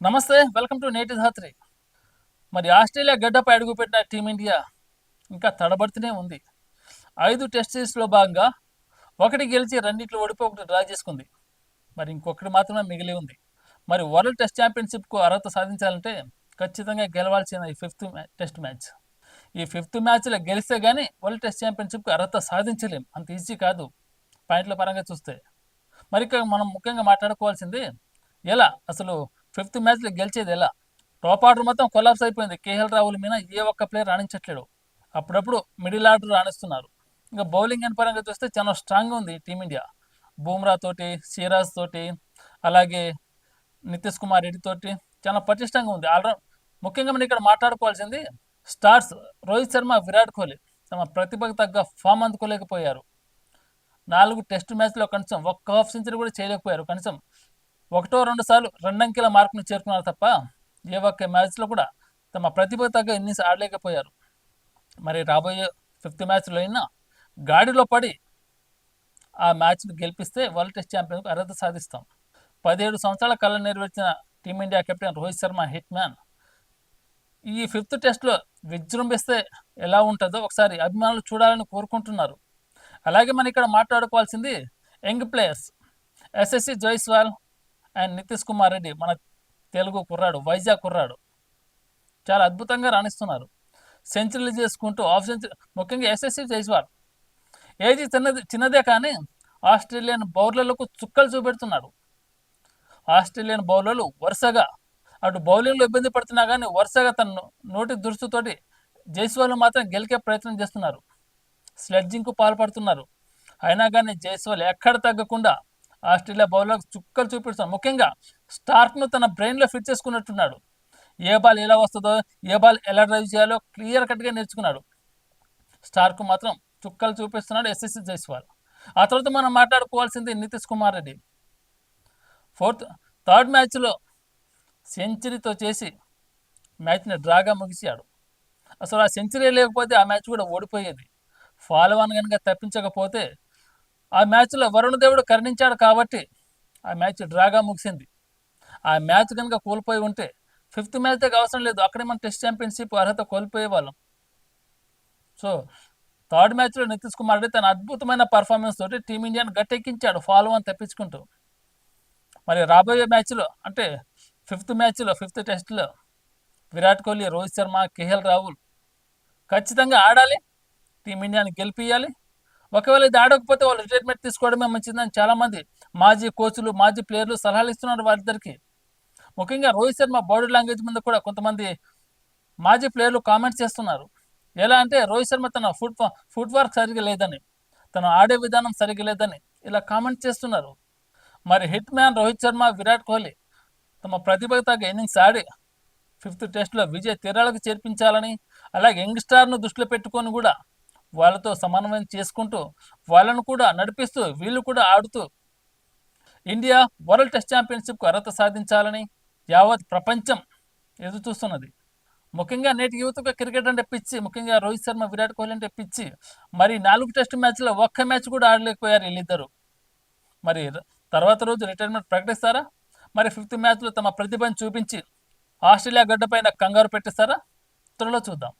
నమస్తే welcome to నేటి ధాత్రి. మరి ఆస్ట్రేలియా గడ్డపై అడుగుపెట్టిన టీమిండియా ఇంకా తడబడుతూనే ఉంది. ఐదు టెస్ట్ సిరీస్లో భాగంగా ఒకటి గెలిచి రెండిట్లో ఓడిపోయి ఒకటి డ్రా చేసుకుంది. మరి ఇంకొకటి మాత్రమే మిగిలి ఉంది. మరి వరల్డ్ టెస్ట్ ఛాంపియన్షిప్కు అర్హత సాధించాలంటే ఖచ్చితంగా గెలవాల్సిన ఈ ఫిఫ్త్ టెస్ట్ మ్యాచ్ ఈ ఫిఫ్త్ మ్యాచ్లో గెలిస్తే కానీ వరల్డ్ టెస్ట్ ఛాంపియన్షిప్కి అర్హత సాధించలేం. అంత ఈజీ కాదు. పాయింట్ల పరంగా చూస్తే. మరి ఇక్కడ మనం ముఖ్యంగా మాట్లాడుకోవాల్సింది ఎలా అసలు ఫిఫ్త్ మ్యాచ్లో గెలిచేది ఎలా? టాప్ ఆర్డర్ మొత్తం కొలాప్స్ అయిపోయింది. కేఎల్ రాహుల్ మీద ఏ ఒక్క ప్లేయర్ రాణించట్లేడు. అప్పుడప్పుడు మిడిల్ ఆర్డర్ రాణిస్తున్నారు. ఇంకా బౌలింగ్ అని పరంగా చూస్తే చాలా స్ట్రాంగ్గా ఉంది టీమిండియా బూమ్రా తోటి సిరాజ్ తోటి అలాగే నితీష్ కుమార్ రెడ్డి తోటి చాలా పటిష్టంగా ఉంది. ఆల్రౌండ్ ముఖ్యంగా మనం ఇక్కడ మాట్లాడుకోవాల్సింది స్టార్స్ రోహిత్ శర్మ విరాట్ కోహ్లీ. తమ ప్రతిభకు తగ్గ ఫామ్ అందుకోలేకపోయారు. నాలుగు టెస్ట్ మ్యాచ్లో కనీసం ఒక్క హాఫ్ సెంచరీ కూడా చేయలేకపోయారు. కనీసం ఒకటో రెండు సార్లు రెండంకెల మార్కును చేరుకున్నారు తప్ప ఏ ఒక్క మ్యాచ్లో కూడా తమ ప్రతిభ తగ్గ ఇన్నింగ్స్ ఆడలేకపోయారు. మరి రాబోయే ఫిఫ్త్ మ్యాచ్లో అయినా గాడిలో పడి ఆ మ్యాచ్ను గెలిపిస్తే వరల్డ్ టెస్ట్ ఛాంపియన్కు అర్హత సాధిస్తాం. పదిహేడు సంవత్సరాల కళ నెరవేర్చిన team India captain Rohit Sharma hit man. ఈ ఫిఫ్త్ టెస్ట్లో విజృంభిస్తే ఎలా ఉంటుందో ఒకసారి అభిమానులు చూడాలని కోరుకుంటున్నారు. అలాగే మనం ఇక్కడ మాట్లాడుకోవాల్సింది young players. Yashasvi Jaiswal and Nitish Kumar Reddy మన తెలుగు కుర్రాడు వైజాగ్ కుర్రాడు. చాలా అద్భుతంగా రాణిస్తున్నారు. సెంచరీలు చేసుకుంటూ ఆఫ్ సెంచరీ ముఖ్యంగా ఎస్ఎస్సి జైస్వాల్. ఏజ్ చిన్నది చిన్నదే కానీ ఆస్ట్రేలియన్ బౌలర్లకు చుక్కలు చూపెడుతున్నాడు. ఆస్ట్రేలియన్ బౌలర్లు వరుసగా అటు బౌలింగ్లో ఇబ్బంది పడుతున్నా కానీ వరుసగా తన నోటి దురుస్తుతోటి జైస్వాల్ మాత్రం గెలికే ప్రయత్నం చేస్తున్నారు. స్లెడ్జింగ్కు పాల్పడుతున్నారు. అయినా కానీ జైస్వాల్ ఎక్కడ తగ్గకుండా ఆస్ట్రేలియా బౌలర్లకు చుక్కలు చూపిస్తున్నారు ముఖ్యంగా స్టార్క్ను తన బ్రెయిన్లో ఫిట్ చేసుకున్నట్టున్నాడు. ఏ బాల్ ఎలా వస్తుందో ఏ బాల్ ఎలా డ్రైవ్ చేయాలో క్లియర్ కట్గా నేర్చుకున్నాడు. స్టార్కు మాత్రం చుక్కలు చూపిస్తున్నాడు ఎస్ఎస్సి జైస్వాల్. ఆ తర్వాత మనం మాట్లాడుకోవాల్సింది నితీష్ కుమార్ రెడ్డి. ఫోర్త్ థర్డ్ మ్యాచ్లో సెంచరీతో చేసి మ్యాచ్ని డ్రాగా ముగిసాడు అసలు ఆ సెంచరీ లేకపోతే ఆ మ్యాచ్ కూడా ఓడిపోయేది. ఫాలో అన్ కనుక తప్పించకపోతే ఆ మ్యాచ్లో వరుణ దేవుడు కరుణించాడు కాబట్టి ఆ మ్యాచ్ డ్రాగా ముగిసింది. ఆ మ్యాచ్ కనుక కోల్పోయి ఉంటే ఫిఫ్త్ మ్యాచ్ దగ్గర అవసరం లేదు. అక్కడే మనం టెస్ట్ ఛాంపియన్షిప్ అర్హత కోల్పోయే వాళ్ళం. సో థర్డ్ మ్యాచ్లో నితీష్ కుమార్ రెడ్డి తన అద్భుతమైన పర్ఫార్మెన్స్ తోటి టీమిండియాను గట్టెక్కించాడు ఫాలో అని తప్పించుకుంటూ. మరి రాబోయే మ్యాచ్లో అంటే ఫిఫ్త్ మ్యాచ్లో ఫిఫ్త్ టెస్ట్లో విరాట్ కోహ్లీ రోహిత్ శర్మ కేఎల్ రాహుల్ ఖచ్చితంగా ఆడాలి. టీమిండియాని గెలిపియాలి ఒకవేళ ఇది ఆడకపోతే వాళ్ళు రిటైర్మెంట్ తీసుకోవడమే మంచిదని చాలామంది మాజీ కోచ్లు మాజీ ప్లేయర్లు సలహాలు ఇస్తున్నారు వారిద్దరికి ముఖ్యంగా రోహిత్ శర్మ బాడీ లాంగ్వేజ్ మీద కూడా కొంతమంది మాజీ ప్లేయర్లు కామెంట్స్ చేస్తున్నారు. ఎలా అంటే రోహిత్ శర్మ తన ఫుట్ ఫుట్ వర్క్ సరిగ్గా లేదని తను ఆడే విధానం సరిగ్గా లేదని ఇలా కామెంట్ చేస్తున్నారు. మరి హిట్ మ్యాన్ రోహిత్ శర్మ విరాట్ కోహ్లీ తమ ప్రతిభకు తగ్గ ఇన్నింగ్స్ ఆడి ఫిఫ్త్ టెస్ట్లో విజయ్ తీరాలకు చేర్పించాలని అలాగే యంగ్ స్టార్ను దృష్టిలో పెట్టుకొని కూడా వాళ్ళతో సమన్వయం చేసుకుంటూ వాళ్ళను కూడా నడిపిస్తూ వీళ్ళు కూడా ఆడుతూ ఇండియా వరల్డ్ టెస్ట్ ఛాంపియన్షిప్కు అర్హత సాధించాలని యావత్ ప్రపంచం ఎదురు చూస్తున్నది ముఖ్యంగా నేటి యువతకు క్రికెట్ అంటే పిచ్చి ముఖ్యంగా రోహిత్ శర్మ విరాట్ కోహ్లీ అంటే పిచ్చి. మరి నాలుగు టెస్ట్ మ్యాచ్లో ఒక్క మ్యాచ్ కూడా ఆడలేకపోయారు వీళ్ళిద్దరు. మరి తర్వాత రోజు రిటైర్మెంట్ ప్రకటిస్తారా? మరి ఫిఫ్త్ మ్యాచ్లో తమ ప్రతిభను చూపించి ఆస్ట్రేలియా గడ్డపైన కంగారు పెట్టిస్తారా? త్వరలో చూద్దాం.